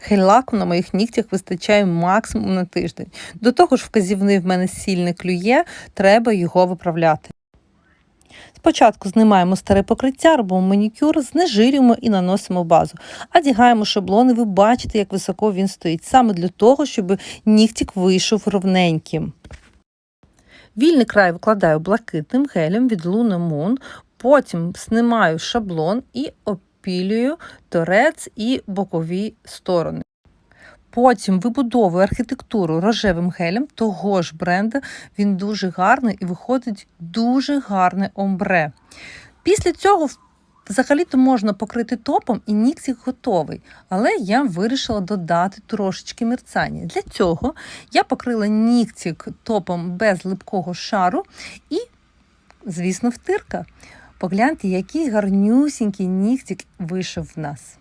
Гель-лаку на моїх нігтях вистачає максимум на тиждень. До того ж, вказівний в мене сильне клює, треба його виправляти. Спочатку знімаємо старе покриття, робимо манікюр, знежирюємо і наносимо базу. Одягаємо шаблон, і ви бачите, як високо він стоїть, саме для того, щоб нігтік вийшов ровненьким. Вільний край викладаю блакитним гелем від Luna Moon, потім знімаю шаблон і опілюю торець і бокові сторони. Потім вибудовую архітектуру рожевим гелем того ж бренду. Він дуже гарний і виходить дуже гарне омбре. Після цього взагалі-то можна покрити топом і нігтик готовий. Але я вирішила додати трошечки мерцання. Для цього я покрила нігтик топом без липкого шару і, звісно, втирка. Погляньте, який гарнюсінький нігтик вийшов в нас.